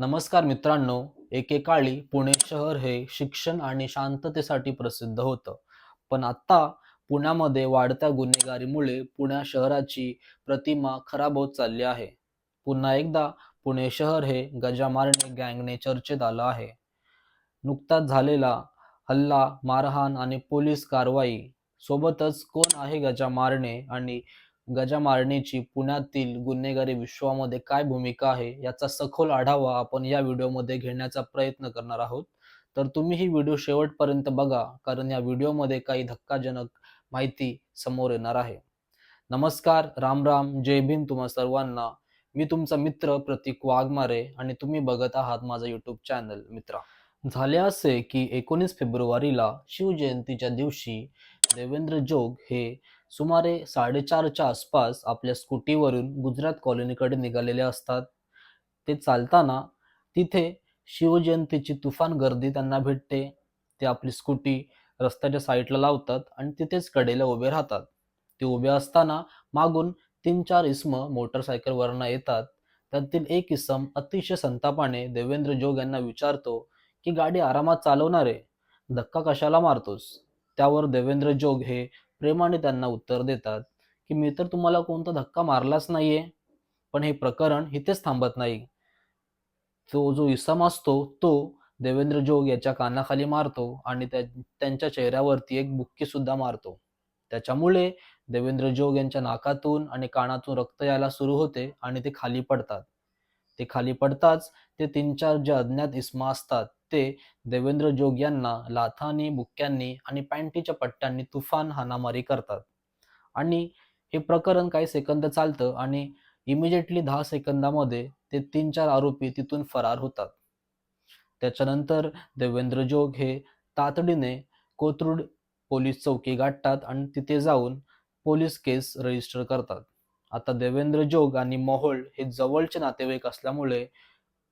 नमस्कार मित्रांनो एकेकाळी पुणे शहर हे शिक्षण आणि शांततेसाठी प्रसिद्ध होतं. पण आता पुण्यामध्ये वाढत्या गुन्हेगारीमुळे पुण्या शहराची प्रतिमा खराब होत चालली आहे. पुन्हा एकदा पुणे शहर हे गजा मारणे गँगने चर्चेत आलं आहे. नुकताच झालेला हल्ला मारहाण आणि पोलीस कारवाई सोबतच कोण आहे गजा मारणे आणि गजा मारणेची पुण्यातील गुन्हेगारी विश्वामध्ये काय भूमिका आहे याचा सखोल आढावा आपण या व्हिडिओमध्ये घेण्याचा प्रयत्न करणार आहोत. तर तुम्ही ही व्हिडिओ शेवटपर्यंत बघा कारण या व्हिडिओमध्ये काही धक्काजनक माहिती समोर येणार आहे. नमस्कार राम राम जय भीम तुम्हा सर्वांना. मी तुमचा मित्र प्रतीक वाघमारे आणि तुम्ही बघत आहात माझा युट्यूब चॅनल मित्रा. झाले असे की एकोणीस फेब्रुवारीला शिवजयंतीच्या दिवशी देवेंद्र जोग हे सुमारे साडेचारच्या आसपास आपल्या स्कूटीवरून गुजरात कॉलनीकडे निघालेले असतात. ते चालताना तिथे शिवजयंतीची तुफान गर्दी त्यांना भेटते. ते आपली स्कूटी रस्त्याच्या साईडला लावतात आणि तिथेच कडेला उभे राहतात. ते उभे असताना मागून तीन चार इसम मोटरसायकलवरनं येतात. त्यातील एक इसम अतिशय संतापाने देवेंद्र जोग यांना विचारतो की गाडी आरामात चालवणार आहे धक्का कशाला मारतोस? त्यावर देवेंद्र जोग हे प्रेमाने त्यांना उत्तर देतात की मी तर तुम्हाला कोणता धक्का मारलाच नाहीये पण हे प्रकरण इथेच थांबत नाही. तो जो इसम असतो तो देवेंद्र जोग याच्या कानाखाली मारतो आणि त्या त्यांच्या चेहऱ्यावरती एक बुक्की सुद्धा मारतो. त्याच्यामुळे देवेंद्र जोग यांच्या नाकातून आणि कानातून रक्त यायला सुरू होते आणि ते खाली पडतात. ते खाली पडताच ते तीन चार जे अज्ञात इस्मा असतात ते देवेंद्र जोग यांना लाथांनी बुक्क्यांनी आणि पॅन्टीच्या पट्ट्यांनी तुफान हाणामारी करतात. आणि हे प्रकरण काही सेकंद चालतं आणि इमिजिएटली दहा सेकंदामध्ये ते तीन चार आरोपी तिथून फरार होतात. त्याच्यानंतर देवेंद्र जोग हे तातडीने कोथरूड पोलीस चौकी गाठतात आणि तिथे जाऊन पोलीस केस रजिस्टर करतात. आता देवेंद्र जोग आणि मोहोळ हे जवळचे नातेवाईक असल्यामुळे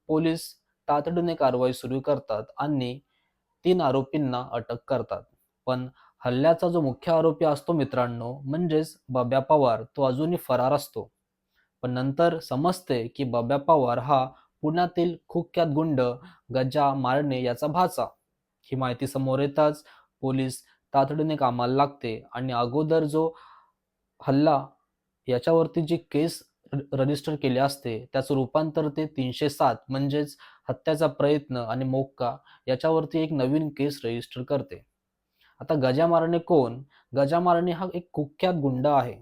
पोलीस तातडीने कारवाई सुरू करतात आणि तीन आरोपींना अटक करतात. पण हल्ल्याचा जो मुख्य आरोपी असतो मित्रांनो म्हणजेच बब्या पवार तो अजूनही फरार असतो. पण नंतर समजते की बब्या पवार हा पुण्यातील कुख्यात गुंड गजा मारणे याचा भाचा. ही माहिती समोर येताच पोलीस तातडीने कामाला लागते आणि अगोदर जो हल्ला याच्यावरती जी केस रजिस्टर केले असते त्याचं रूपांतर ते तीनशे सात म्हणजेच हत्याचा प्रयत्न आणि मोक्का याच्यावरती एक नवीन केस रजिस्टर करते. आता गजा मारणे कोण? गजा मारणे हा एक कुख्यात गुंड आहे.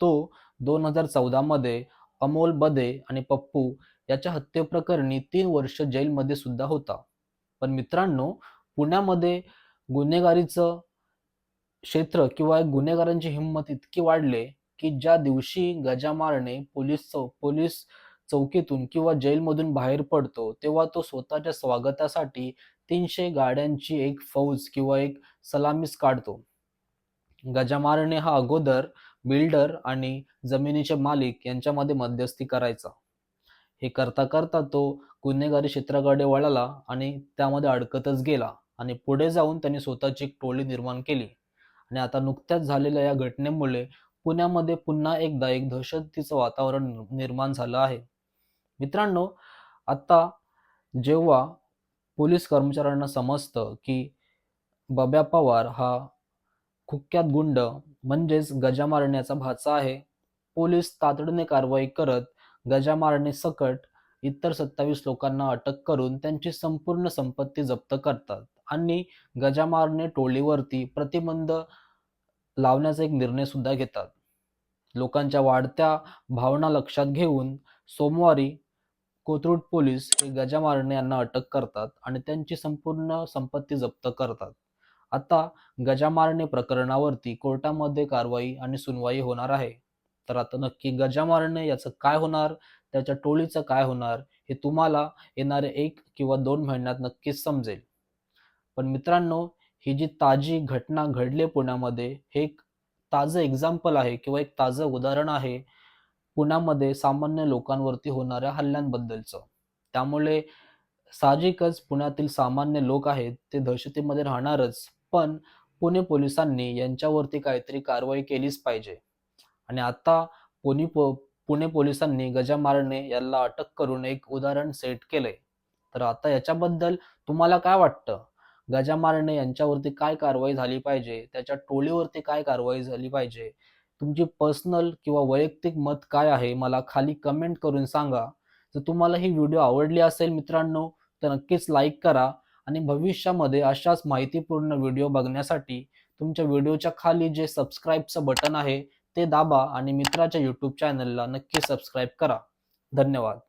तो दोन हजार चौदा मध्ये अमोल बदे आणि पप्पू याच्या हत्येप्रकरणी तीन वर्ष जेलमध्ये सुद्धा होता. पण मित्रांनो पुण्यामध्ये गुन्हेगारीचं क्षेत्र किंवा गुन्हेगारांची हिंमत इतकी वाढले की ज्या दिवशी गजामारने पोलीस चौ पोलीस चौकीतून किंवा जेलमधून बाहेर पडतो तेव्हा तो स्वतःच्या स्वागतासाठी तीनशे गाड्यांची एक फौज किंवा एक सलामीस काढतो. गजामारने हा अगोदर बिल्डर आणि जमिनीचे मालिक यांच्यामध्ये मध्यस्थी करायचा. हे करता करता तो गुन्हेगारी क्षेत्राकडे वळाला आणि त्यामध्ये अडकतच गेला आणि पुढे जाऊन त्यांनी स्वतःची एक टोळी निर्माण केली. आणि आता नुकत्याच झालेल्या या घटनेमुळे पुण्यामध्ये पुन्हा एकदा एक दहशतीचं वातावरण निर्माण झालं आहे. मित्रांनो आता जेव्हा पोलीस कर्मचाऱ्यांना समजतं की बब्या पवार हा कुख्यात गुंड म्हणजेच गजा मारण्याचा भाचा आहे पोलीस तातडीने कारवाई करत गजा मारणे सकट इतर सत्तावीस लोकांना अटक करून त्यांची संपूर्ण संपत्ती जप्त करतात आणि गजा मारणे टोळीवरती प्रतिबंध लावण्याचा एक निर्णय सुद्धा घेतात. लोकांच्या वाढत्या भावना लक्षात घेऊन सोमवारी कोथरूड पोलीस हे गजा मारणे यांना अटक करतात आणि त्यांची संपूर्ण संपत्ती जप्त करतात. आता गजामारणे प्रकरणावरती कोर्टामध्ये कारवाई आणि सुनवाई होणार आहे. तर आता नक्की गजा मारणे याचं काय होणार त्याच्या टोळीचं काय होणार हे तुम्हाला येणारे एक किंवा दोन महिन्यात नक्कीच समजेल. पण मित्रांनो ही जी ताजी घटना घडली पुण्यामध्ये हे एक ताजं एक्झाम्पल आहे किंवा एक ताजं उदाहरण आहे पुण्यामध्ये सामान्य लोकांवरती होणाऱ्या हल्ल्यांबद्दलचं. त्यामुळे साहजिकच पुण्यातील सामान्य लोक आहेत ते दहशतीमध्ये राहणारच पण पुणे पोलिसांनी यांच्यावरती काहीतरी कारवाई केलीच पाहिजे. आणि आता पुणे पो पुणे पोलिसांनी गजा मारणे याला अटक करून एक उदाहरण सेट केलंय. तर आता याच्याबद्दल तुम्हाला काय वाटतं? गजामारणे यांच्यावरती काय कारवाई झाली पाहिजे? त्याच्या टोळीवरती काय कारवाई झाली पाहिजे? तुमची पर्सनल किंवा वैयक्तिक मत काय आहे? मला खाली कमेंट करून सांगा. जर तुम्हाला ही व्हिडिओ आवडली असेल मित्रांनो तर नक्कीच लाईक करा आणि भविष्यामध्ये अशाच माहितीपूर्ण व्हिडिओ बघण्यासाठी तुमच्या व्हिडिओच्या खाली जे सबस्क्राईबचं बटन आहे ते दाबा आणि मित्राच्या यूट्यूब चॅनलला नक्की सबस्क्राईब करा. धन्यवाद.